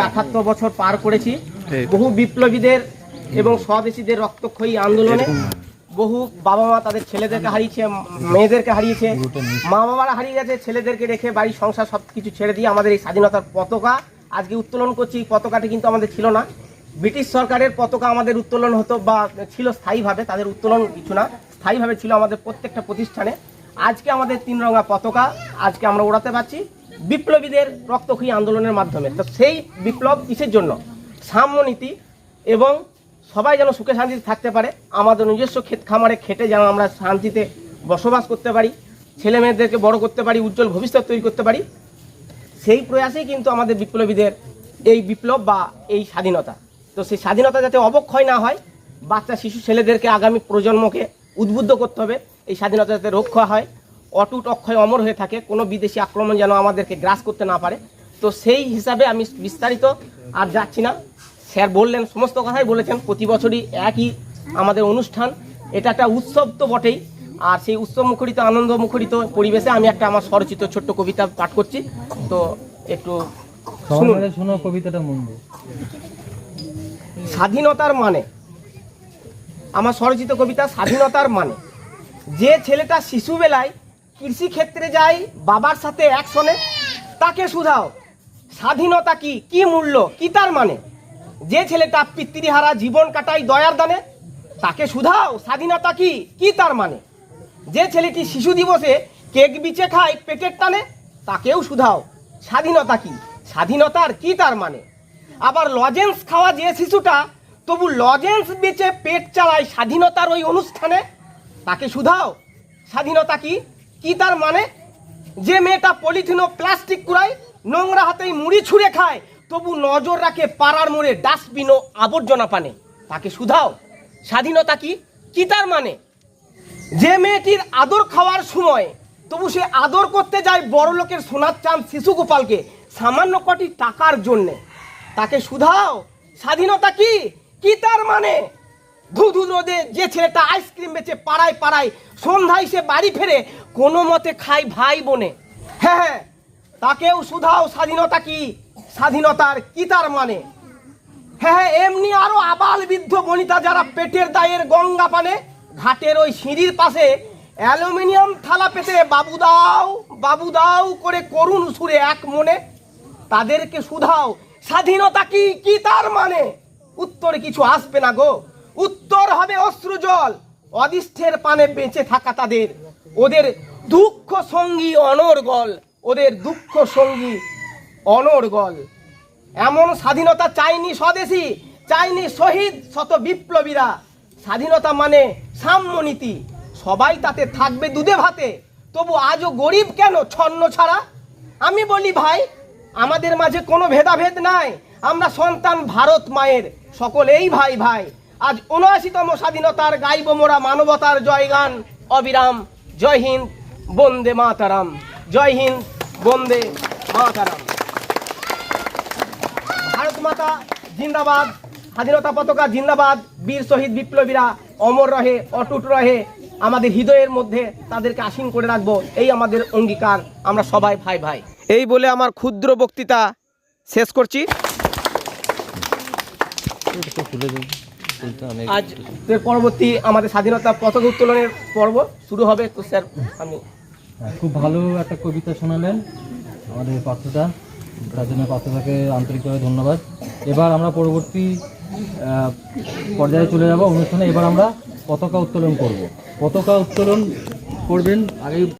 আঠাত্তর বছর পার করেছি। বহু বিপ্লবীদের এবং স্বদেশীদের রক্তক্ষয়ী আন্দোলনে বহু বাবা মা তাদের ছেলেদেরকে হারিয়েছে মেয়েদেরকে হারিয়েছে। মা বাবারা হারিয়ে গেছে ছেলেদেরকে রেখে বাড়ির সংসার সব কিছু ছেড়ে দিয়ে আমাদের এই স্বাধীনতার পতাকা আজকে উত্তোলন করছি। এই পতাকাটি কিন্তু আমাদের ছিল না। ব্রিটিশ সরকারের পতাকা আমাদের উত্তোলন হতো বা ছিল স্থায়ীভাবে তাদের উত্তোলন কিছু না। স্থায়ীভাবে ছিল আমাদের প্রত্যেকটা প্রতিষ্ঠানে। আজকে আমাদের তিন রঙা পতাকা আজকে আমরা ওড়াতে পারছি। বিপ্লবীদের রক্তক্ষয়ী আন্দোলনের মাধ্যমে। তো সেই বিপ্লব কিসের জন্য? সাম্যনীতি এবং সবাই যেন সুখে শান্তিতে থাকতে পারে। আমাদের নিজস্ব ক্ষেত খামারে খেটে যেন আমরা শান্তিতে বসবাস করতে পারি ছেলে মেয়েদেরকে বড় করতে পারি, উজ্জ্বল ভবিষ্যৎ তৈরি করতে পারি। সেই প্রয়াসেই কিন্তু আমাদের বিপ্লবীদের এই বিপ্লব বা এই স্বাধীনতা। তো সেই স্বাধীনতা যাতে অবক্ষয় না হয়, বাচ্চা, শিশু, ছেলেদেরকে আগামী প্রজন্মকে উদ্বুদ্ধ করতে হবে। এই স্বাধীনতা যাতে রক্ষা হয়। অটুট অক্ষয় অমর হয়ে থাকে কোনো বিদেশি আক্রমণ যেন আমাদেরকে গ্রাস করতে না পারে। তো সেই হিসাবে আমি বিস্তারিত আর যাচ্ছি না। স্যার বললেন সমস্ত কথাই বলেছেন প্রতি বছরই একই আমাদের অনুষ্ঠান। এটা একটা উৎসব তো বটেই আর সেই উৎসব মুখরিত আনন্দ মুখরিত পরিবেশে আমি একটা আমার স্বরচিত ছোট্ট কবিতা পাঠ করছি। তো একটু শোনো কবিতাটা মন দিয়ে। স্বাধীনতার মানে আমার স্বরচিত কবিতা স্বাধীনতার মানে যে ছেলেটা শিশুবেলায় কৃষিক্ষেত্রে যায় বাবার সাথে একসনে, তাকে শুধাও। স্বাধীনতা কি? কি মূল্য? কি তার মানে? যে ছেলেটা পিতৃহারা জীবন কাটায় দয়ার দানে, তাকে শুধাও। স্বাধীনতা কি? কি তার মানে? যে ছেলেটি শিশু দিবসে কেক বিচে খায়, পেটের টানে, তাকেও শুধাও। স্বাধীনতা কি? স্বাধীনতার কি তার মানে? আবার লজেন্স খাওয়া যে শিশুটা, তবু লজেন্স বেচে পেট চালায় স্বাধীনতার ওই অনুষ্ঠানে, তাকে শুধাও। স্বাধীনতা কি? কি তার মানে? যে মেয়েটা পলিথিন ও প্লাস্টিক কুড়ায়, নোংরা হাতেই মুড়ি ছুঁড়ে খায়, তবু নজর রাখে পাড়ার মোড়ে ডাস্টবিন ও আবর্জনা পানে। তাকে শুধাও। স্বাধীনতা কি? কি তার মানে? যে মেয়েটির আদর খাওয়ার সময়, তবু সে আদর করতে যায় বড় লোকের সোনার চাঁদ শিশু গোপালকে সামান্য কটি টাকার জন্যে। তাকে শুধাও। স্বাধীনতা কি? কি তার মানে? ধুধু রোদে যে ছেলেটা আইসক্রিম বেচে পাড়ায় পাড়ায় সন্ধ্যায় সে বাড়ি ফেরে কোনো মতে খাই ভাই বোনে। হ্যাঁ হ্যাঁ তাকেও শুধাও স্বাধীনতা কি? স্বাধীনতার কি তার মানে? হ্যাঁ হ্যাঁ এমনি আরও আবাল বৃদ্ধ বনিতা যারা পেটের দায়ের গঙ্গা পানে, ঘাটের ওই সিঁড়ির পাশে অ্যালুমিনিয়াম থালা পেতে বাবু দাও বাবু দাও করে করুণ সুরে এক মনে, তাদেরকে শুধাও, স্বাধীনতা কি কি তার মানে? উত্তরে কিছু আসবে না গো। উত্তর হবে অশ্রু জল অদিষ্ঠের পানে বেঁচে থাকা তাদের। ওদের দুঃখ সঙ্গী অনর্গল ওদের দুঃখ সঙ্গী অনর্গল এমন স্বাধীনতা চাইনি স্বদেশী, চাইনি শহীদ শত বিপ্লবীরা। স্বাধীনতা মানে সাম্যনীতি, সবাই তাতে থাকবে দুধে ভাতে। তবু আজও গরিব কেন ছন্ন ছাড়া? আমি বলি ভাই, আমাদের মাঝে কোনো ভেদাভেদ নাই, আমরা সন্তান ভারত মায়ের, সকলেই ভাই ভাই। আজ উনআশিতম স্বাধীনতার গাইব মোরা মানবতার জয়গান, অবিরাম। জয় হিন্দ, বন্দে মাতারাম। জয় হিন্দ, বন্দে মাতারাম। ভারত মাতা জিন্দাবাদ, স্বাধীনতা পতাকা জিন্দাবাদ, বীর শহীদ বিপ্লবীরা অমর রহে, অটুট রহে, আমাদের হৃদয়ের মধ্যে তাদেরকে আসীন করে রাখব, এই আমাদের অঙ্গীকার। আমরা সবাই ভাই ভাই। এই বলে আমার ক্ষুদ্র বক্তৃতা শেষ করছি। ফুলটা অনেক আজ এর পরবর্তী আমাদের স্বাধীনতা পতাকা উত্তোলনের পর্ব শুরু হবে। তো স্যার আমি হ্যাঁ, খুব ভালো একটা কবিতা শোনালেন আমাদের পাত্রটা। তার জন্য পাত্রটাকে আন্তরিকভাবে ধন্যবাদ। এবার আমরা পরবর্তী পর্যায়ে চলে যাব অনুষ্ঠানে। এবার আমরা পতাকা উত্তোলন করব। পতাকা উত্তোলন করবেন আগে